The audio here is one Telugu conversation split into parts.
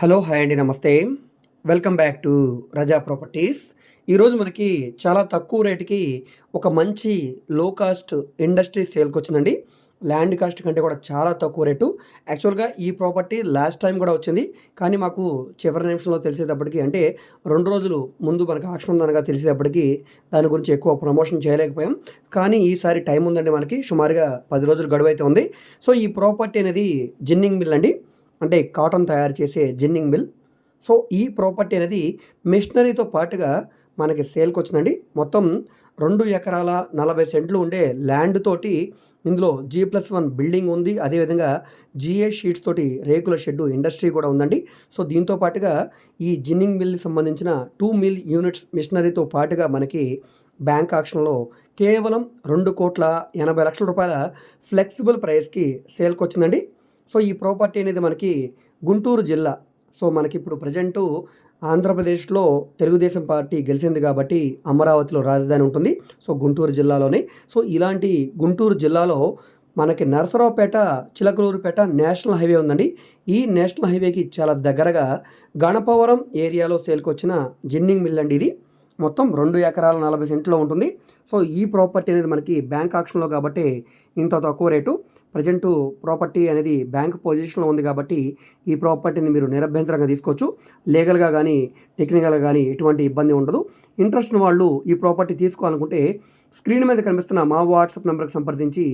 హలో హాయ్ అండి నమస్తే. Welcome back to Raza properties ఈరోజు మనకి చాలా తక్కువ రేటుకి ఒక మంచి లో కాస్ట్ ఇండస్ట్రీ సేల్కి వచ్చిందండి. ల్యాండ్ కాస్ట్ కంటే కూడా చాలా తక్కువ రేటు. యాక్చువల్గా ఈ ప్రాపర్టీ లాస్ట్ టైం కూడా వచ్చింది. కానీ మాకు చివరి నిమిషంలో తెలిసేటప్పటికి అంటే రెండు రోజులు ముందు మనకు ఆక్షన్ ఉందనగా తెలిసేటప్పటికి దాని గురించి ఎక్కువ ప్రమోషన్ చేయలేకపోయాం. కానీ ఈసారి టైం ఉందండి మనకి. సుమారుగా పది రోజులు గడువు అయితే ఉంది. సో ఈ ప్రాపర్టీ అనేది జిన్నింగ్ మిల్ అండి. అంటే కాటన్ తయారు చేసే జిన్నింగ్ మిల్. సో ఈ ప్రాపర్టీ అనేది మిషనరీతో పాటుగా మనకి సేల్కి వచ్చిందండి. మొత్తం రెండు ఎకరాల నలభై సెంట్లు ఉండే ల్యాండ్ తోటి ఇందులో జీ ప్లస్ వన్ బిల్డింగ్ ఉంది. అదేవిధంగా జిఏ షీట్స్ తోటి రేకుల షెడ్డు ఇండస్ట్రీ కూడా ఉందండి. సో దీంతో పాటుగా ఈ జిన్నింగ్ మిల్కి సంబంధించిన టూ మిల్ యూనిట్స్ మిషనరీతో పాటుగా మనకి బ్యాంక్ ఆక్షన్లో కేవలం రెండు కోట్ల ఎనభై లక్షల రూపాయల ఫ్లెక్సిబుల్ ప్రైస్కి సేల్కి వచ్చిందండి. సో ఈ ప్రాపర్టీ అనేది మనకి గుంటూరు జిల్లా. సో మనకి ఇప్పుడు ప్రజెంటు ఆంధ్రప్రదేశ్లో తెలుగుదేశం పార్టీ గెలిచింది కాబట్టి అమరావతిలో రాజధాని ఉంటుంది. సో గుంటూరు జిల్లాలోనే. సో ఇలాంటి గుంటూరు జిల్లాలో మనకి నరసరావుపేట చిలకలూరుపేట నేషనల్ హైవే ఉందండి. ఈ నేషనల్ హైవేకి చాలా దగ్గరగా గణపవరం ఏరియాలో సేల్కొచ్చిన జిన్నింగ్ మిల్ అండి ఇది. మొత్తం రెండు ఎకరాల నలభై సెంట్లో ఉంటుంది. సో ఈ ప్రాపర్టీ అనేది మనకి బ్యాంక్ ఆక్షన్లో కాబట్టి ఇంత తక్కువ రేటు. ప్రజెంటు ప్రాపర్టీ అనేది బ్యాంక్ పొజిషన్లో ఉంది కాబట్టి ఈ ప్రాపర్టీని మీరు నిరభ్యంతరంగా తీసుకోవచ్చు. లీగల్గా కానీ టెక్నికల్గా కానీ ఎటువంటి ఇబ్బంది ఉండదు. ఇంట్రెస్ట్ వాళ్ళు ఈ ప్రాపర్టీ తీసుకోవాలనుకుంటే స్క్రీన్ మీద కనిపిస్తున్న మా వాట్సాప్ నెంబర్కి సంప్రదించి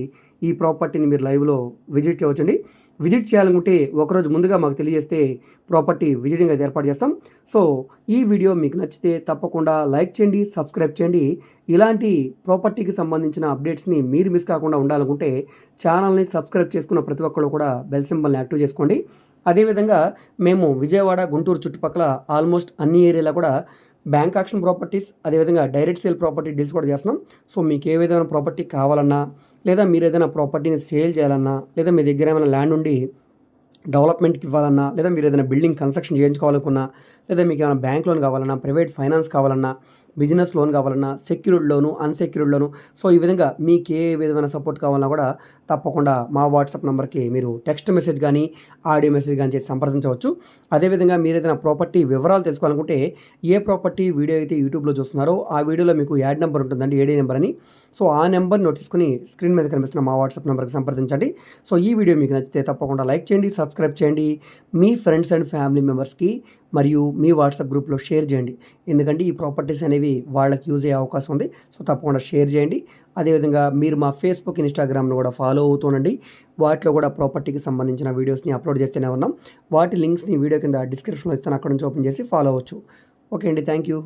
ఈ ప్రాపర్టీని మీరు లైవ్లో విజిట్ చేయవచ్చండి. విజిట్ చేయాలనుకుంటే ఒకరోజు ముందుగా మాకు తెలియజేస్తే ప్రాపర్టీ విజిటింగ్ అది ఏర్పాటు చేస్తాం. సో ఈ వీడియో మీకు నచ్చితే తప్పకుండా లైక్ చేయండి సబ్స్క్రైబ్ చేయండి. ఇలాంటి ప్రాపర్టీకి సంబంధించిన అప్డేట్స్ని మీరు మిస్ కాకుండా ఉండాలనుకుంటే ఛానల్ని సబ్స్క్రైబ్ చేసుకున్న ప్రతి ఒక్కరు కూడా బెల్ సింబల్ని యాక్టివ్ చేసుకోండి. అదేవిధంగా మేము విజయవాడ గుంటూరు చుట్టుపక్కల ఆల్మోస్ట్ అన్ని ఏరియాలో కూడా బ్యాంక్ ఆక్షన్ ప్రాపర్టీస్ అదేవిధంగా డైరెక్ట్ సేల్ ప్రాపర్టీ డీల్స్ కూడా చేస్తున్నాం. సో మీకు ఏ విధమైన ప్రాపర్టీ కావాలన్నా లేదా మీరు ఏదైనా ప్రాపర్టీని సేల్ చేయాలన్నా లేదా మీ దగ్గర ఏమైనా ల్యాండ్ ఉండి డెవలప్మెంట్కి ఇవ్వాలన్నా లేదా మీరు ఏదైనా బిల్డింగ్ కన్స్ట్రక్షన్ చేయించుకోవాలనుకున్నా లేదా మీకు ఏమైనా బ్యాంక్ లోన్ కావాలన్నా ప్రైవేట్ ఫైనాన్స్ కావాలన్నా బిజినెస్ లోన్ కావాలన్నా secured loan unsecured loan. So ఈ విధంగా మీకు ఏ విధమైన సపోర్ట్ కావాలన్నా కూడా తప్పకుండా మా వాట్సాప్ నెంబర్కి మీరు టెక్స్ట్ మెసేజ్ కానీ ఆడియో మెసేజ్ కానీ చేసి సంప్రదించవచ్చు. అదేవిధంగా మీరు ఏదైనా ప్రాపర్టీ వివరాలు తెలుసుకోవాలనుకుంటే ఏ ప్రాపర్టీ వీడియో అయితే యూట్యూబ్లో చూస్తున్నారో ఆ వీడియోలో మీకు యాడ్ నెంబర్ ఉంటుందండి ఏడీ నెంబర్ అని. సో ఆ నెంబర్ నోట్ చేసుకుని స్క్రీన్ మీద కనిపిస్తున్న మా వాట్సాప్ నెంబర్కి సంప్రదించండి. సో ఈ వీడియో మీకు నచ్చితే తప్పకుండా లైక్ చేయండి సబ్స్క్రైబ్ చేయండి. మీ ఫ్రెండ్స్ అండ్ ఫ్యామిలీ మెంబర్స్కి మరియు మీ వాట్సాప్ గ్రూప్లో షేర్ చేయండి. ఎందుకంటే ఈ ప్రాపర్టీస్ అనేవి వాళ్ళకి యూజ్ అయ్యే అవకాశం ఉంది. సో తప్పకుండా షేర్ చేయండి. అదేవిధంగా మీరు మా ఫేస్బుక్ ఇన్స్టాగ్రామ్ను కూడా ఫాలో అవుతుండండి వాటిలో కూడా ప్రాపర్టీకి సంబంధించిన వీడియోస్ని అప్లోడ్ చేస్తూనే ఉన్నాం. వాటి లింక్స్ని వీడియో కింద డిస్క్రిప్షన్లో ఇస్తాను. అక్కడ నుంచి ఓపెన్ చేసి ఫాలో అవ్వచ్చు. ఓకే అండి. Thank you